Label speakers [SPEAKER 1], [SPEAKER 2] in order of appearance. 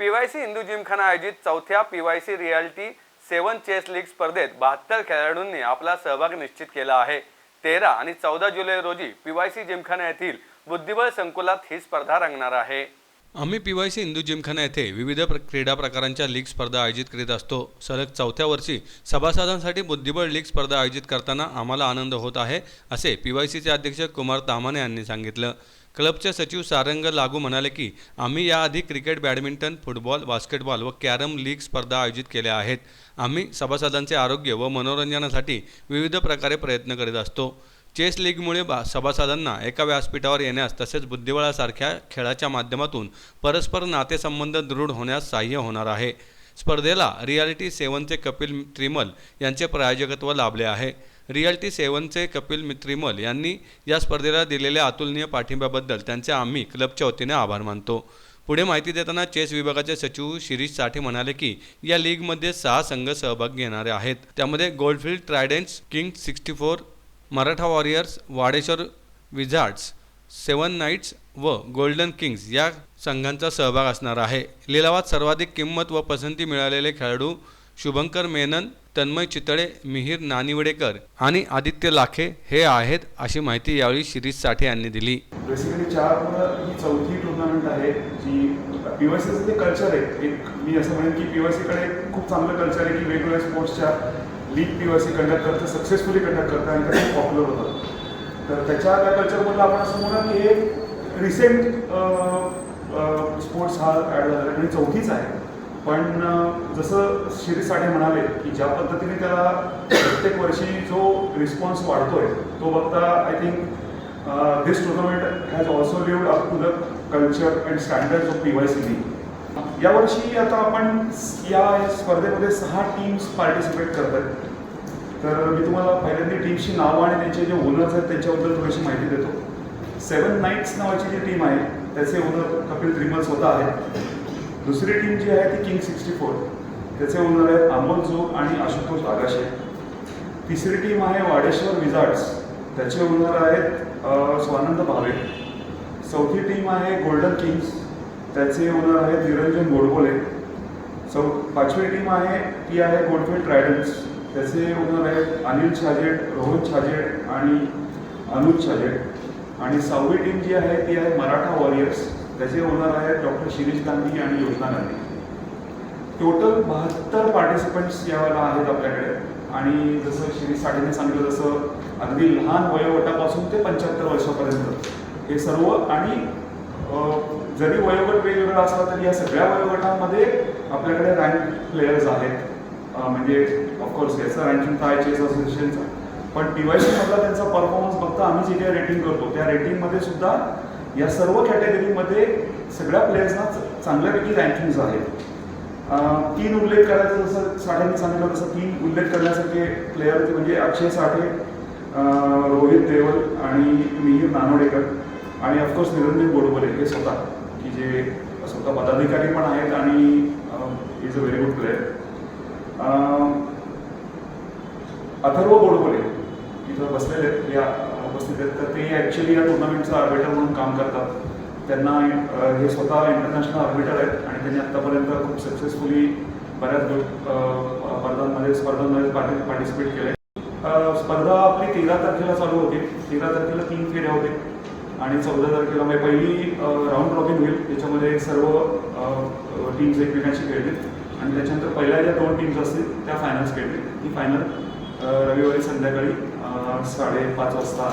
[SPEAKER 1] P Y C Hindu Gymkhana आयोजित चौथ्या P Y C reality seven chess league स्पर्धेत बहात्तर खेळाडूंनी आपला सहभाग निश्चित केला आहे. तेरा आणि चौदा जुलै रोजी पी वाय सी जिमखाना येथील बुद्धिबळ संकुलात ही स्पर्धा रंगणार आहे. आम्ही P Y C Hindu Gymkhana येथे विविध प्र क्रीडा प्रकारांच्या लीग स्पर्धा आयोजित करीत असतो. सलग चौथ्या वर्षी सभासदांसाठी बुद्धिबळ लीग स्पर्धा आयोजित करताना आम्हाला आनंद होत आहे असे पी वाय सीचे अध्यक्ष कुमार तामाने यांनी सांगितलं. क्लबचे सचिव सारंग लागू म्हणाले की आम्ही याआधी क्रिकेट बॅडमिंटन फुटबॉल बास्केटबॉल व कॅरम लीग स्पर्धा आयोजित केल्या आहेत. आम्ही सभासदांचे आरोग्य व मनोरंजनासाठी विविध प्रकारे प्रयत्न करीत असतो. चेस लीगमुळे बा सभासदांना एका व्यासपीठावर येण्यास तसेच बुद्धिबळासारख्या खेळाच्या माध्यमातून परस्पर नातेसंबंध दृढ होण्यास सहाय्य होणार आहे. स्पर्धेला रियालिटी सेवनचे कपिल त्रिमल यांचे प्रायोजकत्व लाभले आहे. रियालिटी सेवनचे कपिल मित्रिमल यांनी या स्पर्धेला दिलेल्या अतुलनीय पाठिंब्याबद्दल त्यांचे आम्ही क्लबच्या वतीने आभार मानतो. पुढे माहिती देताना चेस विभागाचे सचिव शिरीष साठे म्हणाले की या लीगमध्ये सहा संघ सहभाग घेणारे आहेत. त्यामध्ये Goldfield Tridents King Sixty Four Maratha Warriors Wadeshwar Wizards Seven Knights व गोल्डन किंग्ज या संघांचा सहभाग असणार आहे. लिलावात सर्वाधिक किंमत व पसंती मिळालेले खेळाडू शुभंकर मेनन तन्मय चितळे मिहीर नानिवडेकर आणि आदित्य लाखे हे आहेत अशी माहिती यावेळी शिरीष साठे यांनी दिली.
[SPEAKER 2] बेसिकली चार ही चौथी टुर्नामेंट आहे जी पीवायसीचं ते कल्चर आहे एक मी असं म्हणेन की पीवायसीकडे खूप चांगलं कल्चर आहे की वेगवेगळ्या स्पोर्ट्सच्या league P Y C conduct करतं सक्सेसफुली कंडक्ट करतं आणि त्याचं पॉप्युलर होतं. तर त्याच्या त्या कल्चरमधलं आपण असं म्हणा की एक रिसेंट स्पोर्ट्स हा ॲड झाला. आणि चौथीच आहे. पण जसं शिरीष साठे म्हणाले की ज्या पद्धतीने त्याला प्रत्येक वर्षी जो रिस्पॉन्स वाढतोय तो बघता I think this tournament has also lived up to the culture and standard of P Y C league यावर्षी आता आपण या स्पर्धेमध्ये सहा टीम्स पार्टिसिपेट करत आहेत तर मी तुम्हाला पहिल्यांदा टीमची नावं आणि त्यांचे जे ओनर्स आहेत त्यांच्याबद्दल थोडीशी माहिती देतो. सेवन नाईट्स नावाची जी टीम आहे त्याचे ओनर कपिल त्रिमल स्वतः आहेत दुसरी टीम जी आहे ती किंग सिक्स्टी फोर त्याचे ओनर आहेत अमोल जोग आणि आशुतोष आगाशे. तिसरी टीम आहे वाडेश्वर विजार्ड्स त्याचे ओनर आहेत स्वानंद भावे. चौथी टीम आहे गोल्डन किंग्स त्याचे ओनर आहेत निरंजन गोडबोले. चौ पाचवी टीम आहे ती आहे गोडफिल्ड ट्रायडन्स त्याचे ओनर आहेत अनिल छाजेड रोहन छाजेड आणि अनुज छाजेड. आणि सहावी टीम जी आहे ती आहे मराठा वॉरियर्स त्याचे ओनर आहेत डॉक्टर शिरीष गांधी आणि योजना गांधी. टोटल बहात्तर पार्टिसिपंट्स यावेळेला आहेत आपल्याकडे. आणि जसं शिरीष साठेने सांगितलं जसं अगदी लहान वयोगटापासून ते पंच्याहत्तर वर्षापर्यंत. हे सर्व आणि जरी वयोगट वेगवेगळा असला तरी या सगळ्या वयोगटामध्ये आपल्याकडे रँक प्लेयर्स आहेत. म्हणजे ऑफकोर्स याचं रँकिंग तर आहे चेस असोसिएशनचा पण पी त्यांचा परफॉर्मन्स बघता आम्ही जे काही रेटिंग करतो त्या रेटिंगमध्ये सुद्धा या सर्व कॅटेगरीमध्ये सगळ्या प्लेयर्सना चांगल्यापैकी रँकिंग्स आहेत. तीन उल्लेख करायचं जसं साठ्यांनी सांगितलं तसं तीन उल्लेख करण्यासारखे प्लेयर म्हणजे अक्षय साठे रोहित देवल आणि मिहीर नानोडेकर. आणि ऑफकोर्स निरंजन गोडबोले हे स्वतः की जे स्वतः पदाधिकारी पण आहेत आणि is a very good player Atharva Godbole इथं बसलेले आहेत या उपस्थित आहेत. तर ते ॲक्च्युली या टुर्नामेंटचं आर्बिटर म्हणून काम करतात. त्यांना हे स्वतः इंटरनॅशनल आर्बिटर आहेत आणि त्यांनी आत्तापर्यंत खूप सक्सेसफुली बऱ्याच गट स्पर्धांमध्ये स्पर्धांमध्ये पार्टि पार्टिसिपेट केले स्पर्धा आपली तेरा तारखेला चालू होती. तेरा तारखेला तीन फेऱ्या होते. आणि चौदा तारखेला म्हणजे पहिली राऊंड रॉबिन होईल. त्याच्यामध्ये सर्व टीम्स एकमेकांशी खेळतील. आणि त्याच्यानंतर पहिल्या ज्या दोन टीम्स असतील त्या फायनल्स खेळतील. ती फायनल रविवारी संध्याकाळी साडेपाच वाजता.